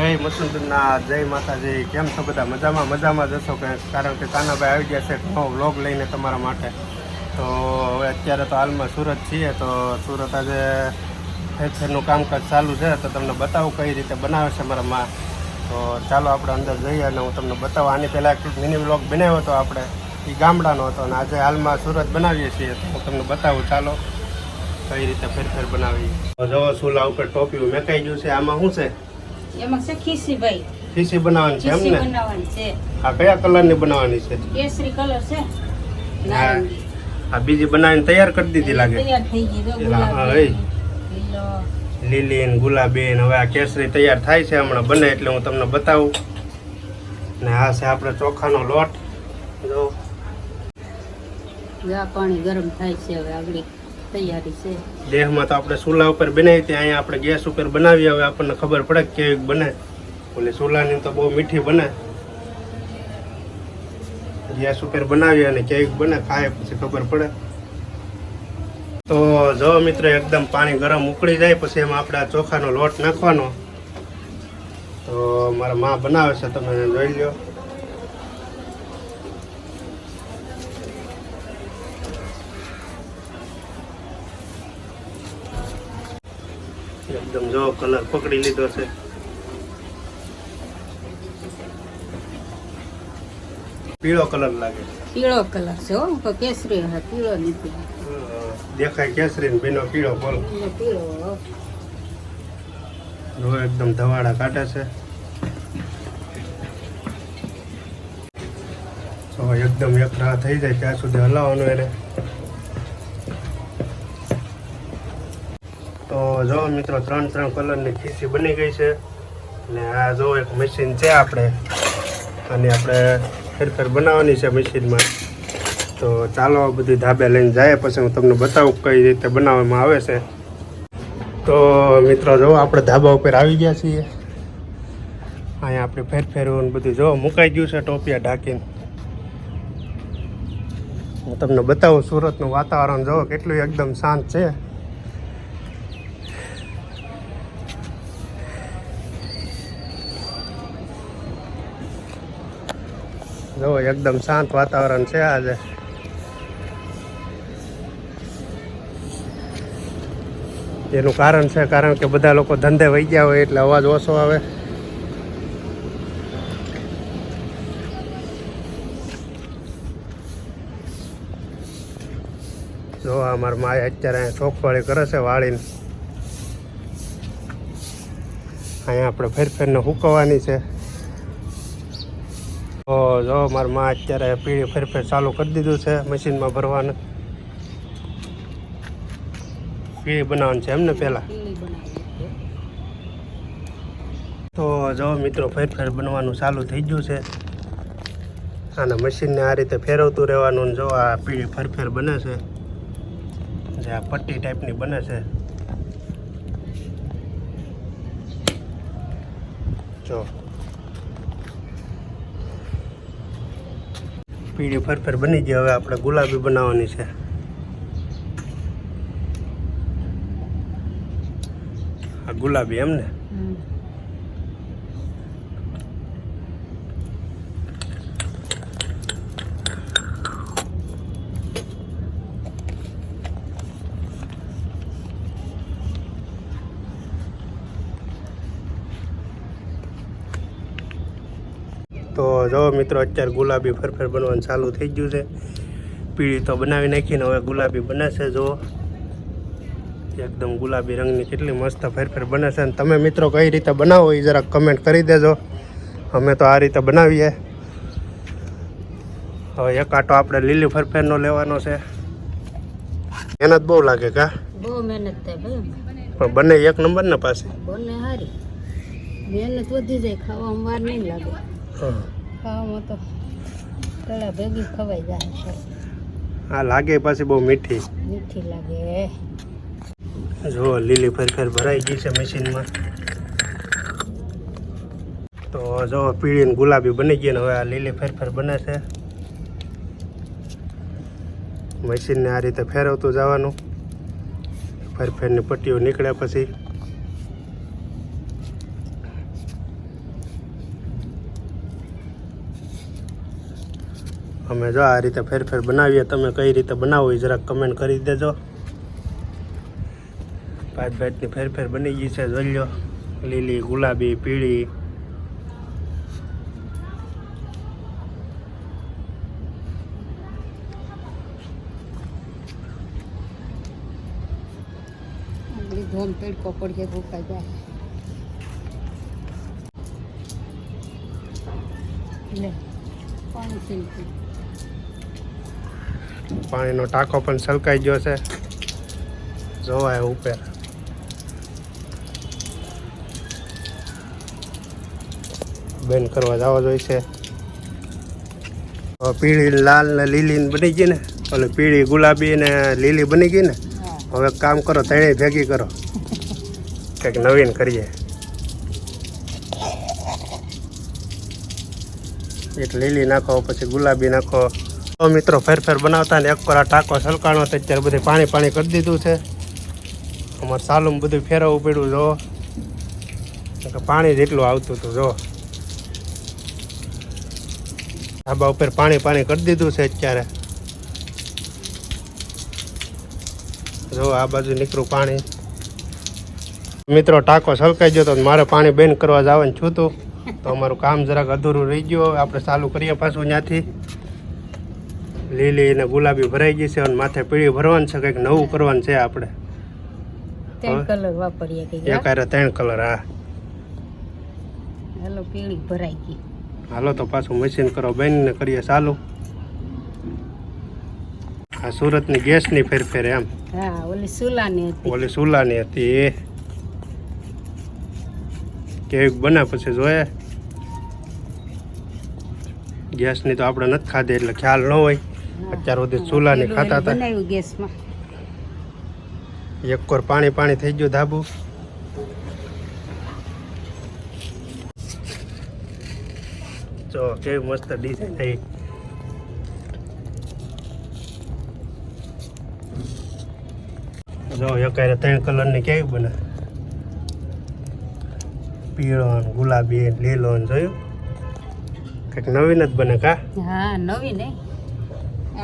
જય મસુદના જય માતાજી, કેમ છો બધા? મજામાં મજામાં જશો કે? કારણ કે કાનાભાઈ આવી ગયા છે ઘણો વ્લોગ લઈને તમારા માટે. તો હવે અત્યારે તો હાલમાં સુરત છીએ, તો સુરત આજે ફેરફેરનું કામકાજ ચાલુ છે, તો તમને બતાવું કઈ રીતે બનાવે છે મારા માં. તો ચાલો આપણે અંદર જઈએ અને હું તમને બતાવું. આની પહેલાં એક મિની વ્લોગ બનાવ્યો હતો આપણે. એ ગામડાનો હતો અને આજે હાલમાં સુરત બનાવીએ છીએ, તો હું તમને બતાવું. ચાલો, કઈ રીતે ફેરફેર બનાવીએ. જવો સુલા ઉપર મેં મેકાઈ ગયું છે. આમાં શું છે? એમાં છે ખીસી ભાઈ ખીસી બનાવવાની છે એમને? બનાવવાની છે. આ કયા કલરની બનાવવાની છે? કેસરી કલર છે. નારંગી. આ બીજી બનાવીને તૈયાર કરી દીધી લાગે? તૈયાર થઈ ગઈ હા, લીલી. ને ગુલાબી ને હવે આ કેસરી તૈયાર થાય છે હમણાં બને એટલે હું તમને બતાવું. ને આ છે આપણે ચોખાનો લોટ. જો. પાણી ગરમ થાય છે હવે આગળ. તૈયારી છે. દેહમાં તો આપણે ચૂલા ઉપર બનાવી ત્યાં અહીંયા આપણે ગેસ ઉપર બનાવીએ હવે આપણને ખબર પડે કેવી બને. ઓલી ચૂલાની તો બહુ મીઠી બને. ગેસ ઉપર બનાવીએ અને કેવી બને ખાય પછી ખબર પડે. તો જો મિત્ર, એકદમ પાણી ગરમ ઉકળી જાય, પછી એમાં આપણે ચોખાનો લોટ નાખવાનો. તો મારા મા બનાવે છે, તમે જોઈ લ્યો એકદમ જો કલર પકડી લીધો છે. પીળો કલર લાગે. પીળો કલર છે હો કેસરી હા પીળો નથી દેખાય કેસરી ને બેનો પીળો બોલ. પીળો હો. જો એકદમ ધવાડા કાઢે છે. તો એકદમ એક રાહ થઈ જાય ત્યાં સુધી હલાવવાનું એને. તો જો મિત્રો, ત્રણ ત્રણ કલરની ખીસી બની ગઈ છે. અને આ જો એક મશીન છે આપણે. અને આપણે ફેરફેર બનાવવાની છે મશીનમાં તો ચાલો બધી ધાબે લઈને જાય પછી હું તમને બતાવું કઈ રીતે બનાવવામાં આવે છે. તો મિત્રો, જો આપણે ધાબા ઉપર આવી ગયા છીએ. અહીંયા આપણે ફેરફેરવું બધું જો મુકાઈ ગયું છે, ટોપિયા ઢાંકીને. હું તમને બતાવું, સુરતનું વાતાવરણ જો કેટલું એકદમ શાંત છે. જો, એકદમ શાંત વાતાવરણ છે આજે. એનું કારણ છે, કારણ કે બધા લોકો ધંધે વહી ગયા હોય એટલે અવાજ ઓછો આવે. જો, આ મારા માએ અત્યારે અહીંયા ચોખવાળી કરે છે, વાળીને. અહીંયા આપણે ફેરફેરને હુકવવાની છે. તો જો મારા મા અત્યારે પીળી ફેરફેર ચાલુ કરી દીધું છે મશીનમાં ભરવાનું. પીળી બનાવવાનું છે એમને પહેલાં તો જો મિત્રો ફેરફેર બનવાનું ચાલુ થઈ ગયું છે. અને મશીનને આ રીતે ફેરવતું રહેવાનું જો આ પીળી ફરફેર બને છે. જે આ પટ્ટી ટાઈપની બને છે. જો. પીળી ફરફર બની ગઈ. હવે આપણે ગુલાબી બનાવવાની છે. આ ગુલાબી એમ ને? તો જો મિત્રો અત્યારે ગુલાબી ફરફેર બનવાનું ચાલુ થઈ ગયું છે. પીળી તો બનાવી નાખીને હવે ગુલાબી બનાવશે જુઓ. જો એકદમ ગુલાબી રંગની કેટલી મસ્ત ફેરફેર બને છે અને તમે મિત્રો કઈ રીતે બનાવો એ જરાક કમેન્ટ કરી દેજો. અમે તો આ રીતે બનાવીએ. હવે એક આટો આપણે લીલી ફરફેરનો લેવાનો છે. મહેનત બહુ લાગે કા? બહુ મહેનત થાય ભાઈ પણ બંને એક નંબર ને પાસે બંને સારી મહેનત વધી જાય ખાવા વાર નહીં લાગે. ખાવામાં તો તળા ભેગી ખવાઈ જાય છે. આ લાગે પાછી બહુ મીઠી. મીઠી લાગે. જો લીલી ફરફર ભરાઈ ગઈ છે મશીનમાં. તો જો પીળી ને ગુલાબી બની ગઈ ને હવે આ લીલી ફરફર બને છે. મશીનને આ રીતે ફેરવતું જવાનું. ફરફેરની પટ્ટીઓ નીકળ્યા પછી અમે જો આ રીતે ફેર ફેર બનાવીએ, તમે કઈ રીતે બનાવો એ જરાક કમેન્ટ કરી દેજો. પાંચ ભાતની ફેર ફેર બની ગઈ છે, જોઈ લો. લીલી, ગુલાબી, પીળી. ધોમ પાણી પીવું પાણીનો ટાંકો પણ છલકાઈ ગયો છે. જોવાય ઉપર. બેન કરવા જવા જોઈએ હવે પીળી લાલ ને લીલી બની ગઈ ને. ઓલે પીળી ગુલાબી ને લીલી બની ગઈ ને. હવે એક કામ કરો ત્રણેય ભેગી કરો. કંઈક નવીન કરીએ. એક લીલી નાખો પછી ગુલાબી નાખો. મિત્રો ફેર ફેર બનાવતા ને એક કોરા ટાંકો સલકાણો તો અત્યારે બધું પાણી પાણી કરી દીધું છે. અમારે સાલું બધું ફેરવવું પડ્યું, જો. પાણી જેટલું આવતું હતું, જો. ધાબા ઉપર પાણી પાણી કરી દીધું છે અત્યારે. જો, આ બાજુ નીકળું પાણી. મિત્રો, ટાંકો છલકાઈ ગયો તો મારે પાણી બેન કરવા જવાનું છું તો. અમારું કામ જરાક અધૂરું રહી ગયું. આપણે ચાલુ કરીએ પાછું ત્યાંથી. લીલી અને ગુલાબી ભરાઈ ગઈ છે અને માથે પીળી ભરવાનું છે કંઈક નવું કરવાનું છે આપણે. ત્રણ કલર વાપરીએ કે એક હારે ત્રણ કલર હા. હાલો પીળી ભરાઈ ગઈ. હાલો તો પાછું મશીન કરો બેનને કરીએ ચાલુ. આ સુરતની ગેસની ફેરફેર એમ. હા ઓલી સુલાની હતી. ઓલી સુલાની હતી. એ કેવીક બને પછી જોઈએ. ગેસની તો આપણે નથી ખાધી એટલે ખ્યાલ ન હોય. અત્યાર સુધી ચૂલાની ખાતા હતા. એક કોર પાણી પાણી થઈ ગયું ધાબુ. જો કેવી મસ્ત ડિઝાઇન થઈ. જો એકારે ત્રણ કલરની કેવી બને? પીળો ગુલાબી લીલો જોયું. કંઈક નવીન જ બને કા? હા નવી ને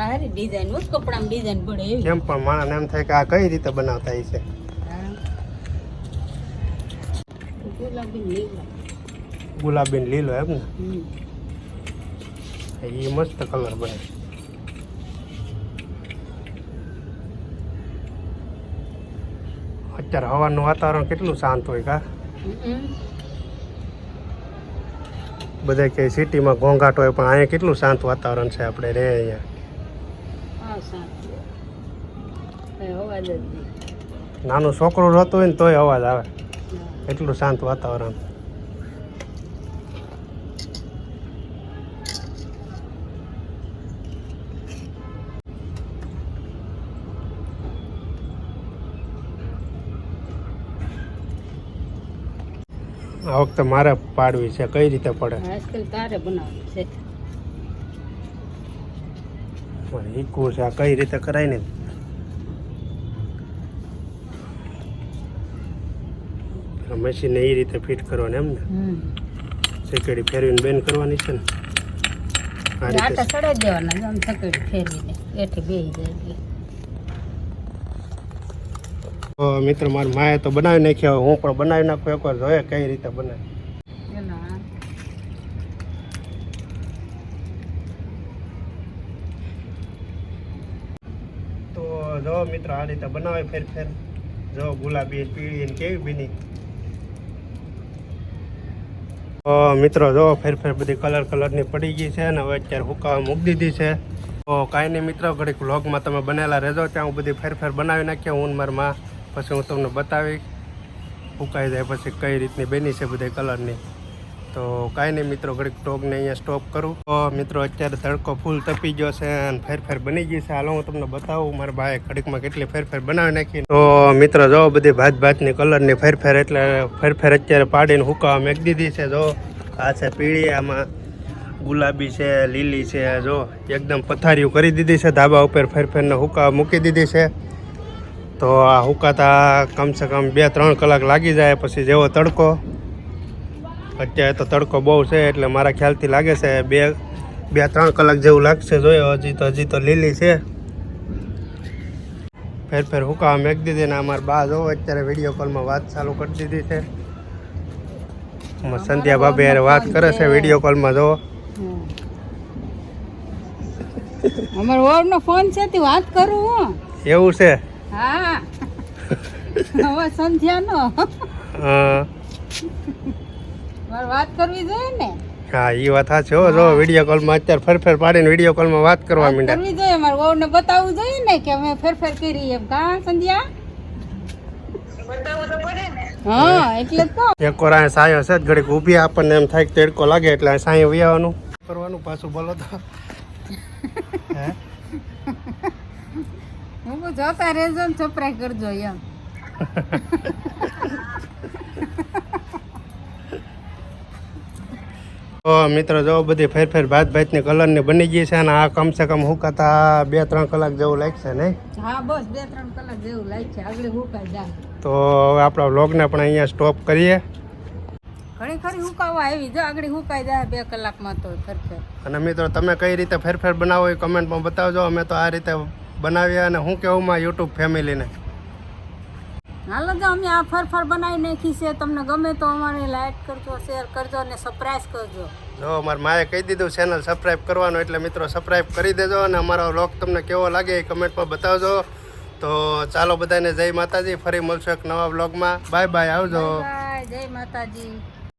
આ ડિઝાઇન ઉસ કપડામાં ડિઝાઇન પડે એવી. કેમ પણ માણસને એમ થાય કે આ કઈ રીતે બનાવતા હશે. ગુલાબી લીલા. એમ ને? એ મસ્ત કલર બને. અત્યારે હવાનું વાતાવરણ કેટલું શાંત હોય કા. બધા કે સિટીમાં ઘોંઘાટ હોય પણ અહીંયા કેટલું શાંત વાતાવરણ છે આપણે રે અહીંયા હા સાચું કઈ અવાજ જ નહીં નાનું છોકરો રહેતું હોય ને તોય અવાજ આવે. એટલું શાંત વાતાવરણ. આ વખતે મારે પાડવી છે કઈ રીતે પડે? તારે બનાવવાનું છે. મારે શીખવું છે. આ કઈ રીતે કરાય ને? મશીન એ રીતે ફિટ કરવાની એમ ને? સેકડી ફેરવીને બેન કરવાની છે ને? આ રીતે સડાઈ દેવાના આમ થકડી ફેરવીને. એઠે બેસી જાય એટલે. મિત્ર મારી માએ તો બનાવી નાખ્યા હું પણ બનાવી નાખું. એકવાર જોઈએ કઈ રીતે બને એના તો જો મિત્રો, આ રીતે બનાવે ફેર ફેર. જો ગુલાબી પીળી કેવી બીની. મિત્રો, જો ફેર ફેર બધી કલર કલરની પડી ગઈ છે અને હવે અત્યારે હુકાવા મૂકી દીધી છે. તો કાંઈ નહીં મિત્રો, ઘડીક વ્લોગમાં તમે બનેલા રહેજો, ત્યાં હું બધી ફેર ફેર બનાવી હું ને પછી હું તમને બતાવી હુકાઈ જાય પછી કઈ રીતની બની છે બધી કલરની. તો કાંઈ નહીં મિત્રો, ઘડીક ટોગને અહીંયા સ્ટોપ કરું. તો મિત્રો, અત્યારે તડકો ફૂલ તપી ગયો છે અને ફેરફેર બની ગઈ છે. હાલો હું તમને બતાવું, મારા ભાઈ ઘડીકમાં કેટલી ફેરફેર બનાવી નાખી. તો મિત્રો, જો બધી ભાત ભાતની કલરની ફેરફેર એટલે ફેરફેર અત્યારે પાડીને હુકાવા મેક દીધી છે. જો, આ છે પીળી, આમાં ગુલાબી છે, લીલી છે. જો, એકદમ પથારીઓ કરી દીધી છે, ધાબા ઉપર ફેરફેરને હુકા મૂકી દીધી છે. તો આ હુકાતા કમસે કમ બે ત્રણ કલાક લાગી જાય, પછી જેવો તડકો અત્યારે તો તડકો બહુ છે એટલે મારા ખ્યાલથી લાગે છે બે બે ત્રણ કલાક જેવું લાગશે જોયો. હજી તો હજી તો લીલી છે. ફેર ફેર હુકા મેક દીધી ને અમારા બા જો અત્યારે વીડિયો કોલમાં વાત ચાલુ કરી દીધી છે. સંધ્યા ભાભી હારે વાત કરે છે વીડિયો કોલમાં જો. અમારો ઓરનો ફોન છે તે વાત કરું હું. એવું છે? હા. હવે સંધ્યાનો. હા. વાત કરવી જોઈએ ને? હા એ વાત સાચી હો. જો વીડિયો કોલમાં અત્યારે ફેર ફેર પાડીને વીડિયો કોલમાં વાત કરવા માંડ્યા. કરવી જોઈએ. મારે વહુને બતાવવું જોઈએ ને કે અમે ફેરફેર કરી એમ. કા સંધ્યા? હા એટલે તો. એક વાર અહીંયા સાયો છે ઘડીક ઊભી આપણને એમ થાય કે તેડકો લાગે એટલે સાયો વિયાવાનું. કરવાનું પાછું બોલો તો. હે? હું જોતા છપરાઈ કરજો એમ તો મિત્રો જો બધી ફેર ફેર ભાત ભાતની કલરની બની ગઈ છે અને આ કમ સે કમ હુકાતા બે ત્રણ કલાક જેવું લાગશે નહીં? હા બસ બે ત્રણ કલાક જેવું લાગશે. આગળ હુકાઈ જાય. તો હવે આપણા વ્લોગને પણ અહીંયા સ્ટોપ કરીએ. ઘણી ખરી હુકાવા આવી. જો આગળ હુકાઈ જાય બે કલાકમાં તો ફરફર. અને મિત્રો તમે કઈ રીતે ફેરફેર બનાવો એ કમેન્ટમાં બતાવજો. અમે તો આ રીતે બનાવીએ અને હું કેવું માં યુટ્યુબ ફેમિલીને હાલો જો અમે આ ફરફર બનાવી નાખી છે. તમને ગમે તો અમારે લાઈક કરજો શેર કરજો અને સરપ્રાઈઝ કરજો. જો અમારા માએ કહી દીધું ચેનલ સબસ્ક્રાઈબ કરવાનું એટલે મિત્રો સબસ્ક્રાઈબ કરી દેજો અને અમારો વ્લોગ તમને કેવો લાગે એ કમેન્ટમાં બતાવજો. તો ચાલો બધાને જય માતાજી ફરી મળશો એક નવા વ્લોગમાં બાય બાય આવજો. જય માતાજી.